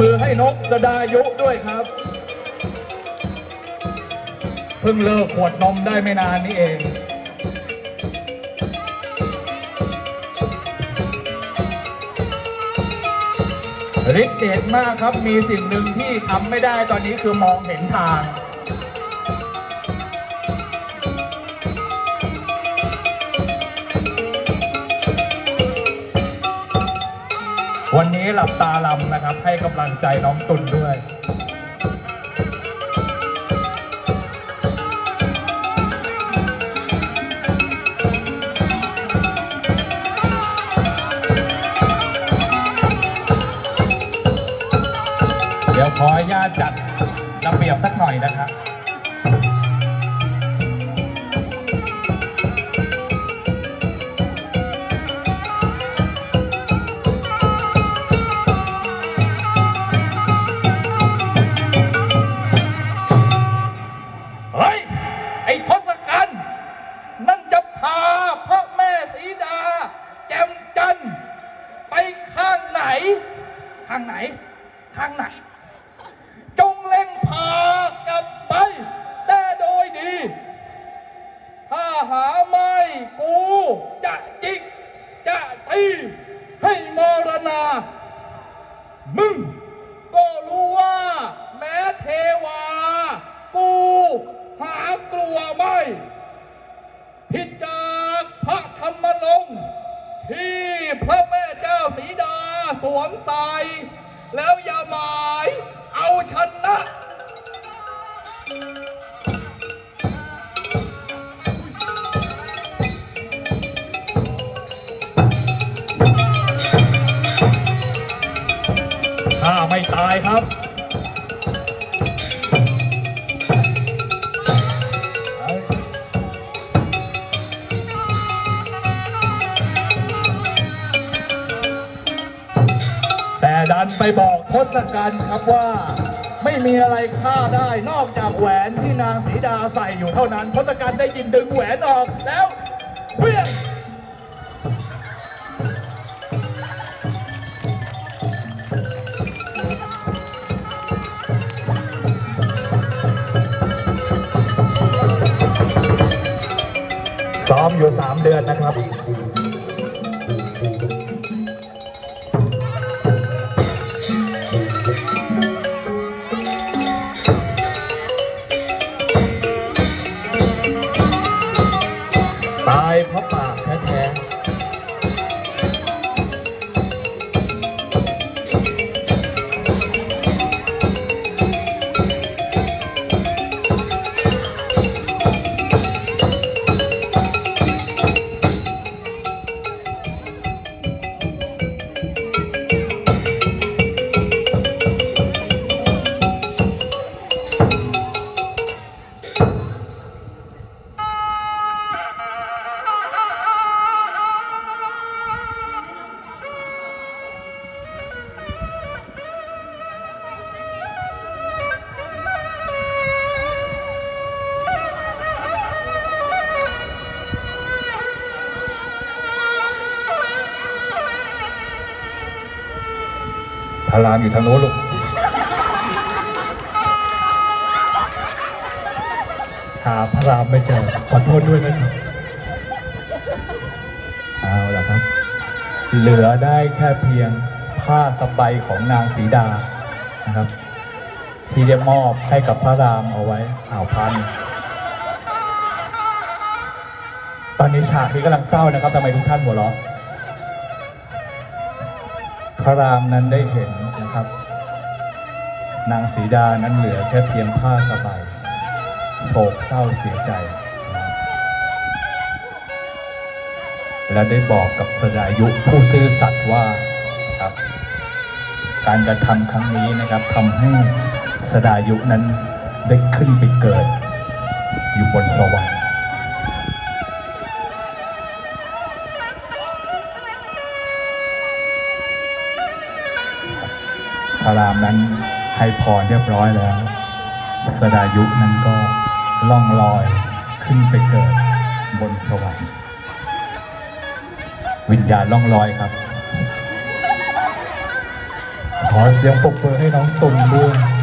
มือให้นกสดายุด้วยครับ เพิ่งเลิกขวดนมได้ไม่นานนี้เองฤทธิ์เดชมากครับมีสิ่งหนึ่งที่ทำไม่ได้ตอนนี้คือมองเห็นทาง นี้หลับตาลำนะครับ ให้กำลังใจน้องตุนด้วยเดี๋ยวขออนุญาตจัดระเบียบสักหน่อยนะครับ มา มึง ก็รู้ว่า แม้เทวา กู หากลัวไม่ ผิดจากพระธรรมลง ที่พระแม่เจ้าสีดาสวมใส่แล้วอย่าหมาย เอาชนะ ไม่ตายครับแต่ดันไปบอกทศกัณฐ์ครับว่า ไม่มีอะไรฆ่าได้นอกจากแหวนที่นางสีดาใส่อยู่เท่านั้นทศกัณฐ์ได้ยินดึงแหวนออกแล้วเพี้ยง ซ้อมอยู่สามเดือนนะครับตายเพราะป่า พารามอยู่ทางโน้นลูก หาพระรามไม่เจอ ขอโทษด้วยนะครับ เอาละครับ เหลือได้แค่เพียงผ้าสบายของนางสีดานะครับ ที่ได้มอบให้กับพระรามเอาไว้อ่าวพัน ตอนนี้ฉากนี้กำลังเศร้านะครับทำไมทุกท่านหัวเราะ ระรามนั้นได้เห็นนะครับ นางสีดานั้นเหลือแค่เพียงผ้าสบายโศกเศร้าเสียใจ และได้บอกกับสดายุผู้ซื่อสัตย์ว่าครับ การกระทำครั้งนี้นะครับทำให้สดายุนั้นได้ขึ้นไปเกิดอยู่บนสวรรค์ พระรามนั้นให้พรเรียบร้อยแล้ว สดายุนั้นก็ล่องลอยขึ้นไปเกิดบนสวรรค์วิญญาณล่องลอยครับ ขออเสียงปรบมือให้น้องตุ่มด้วย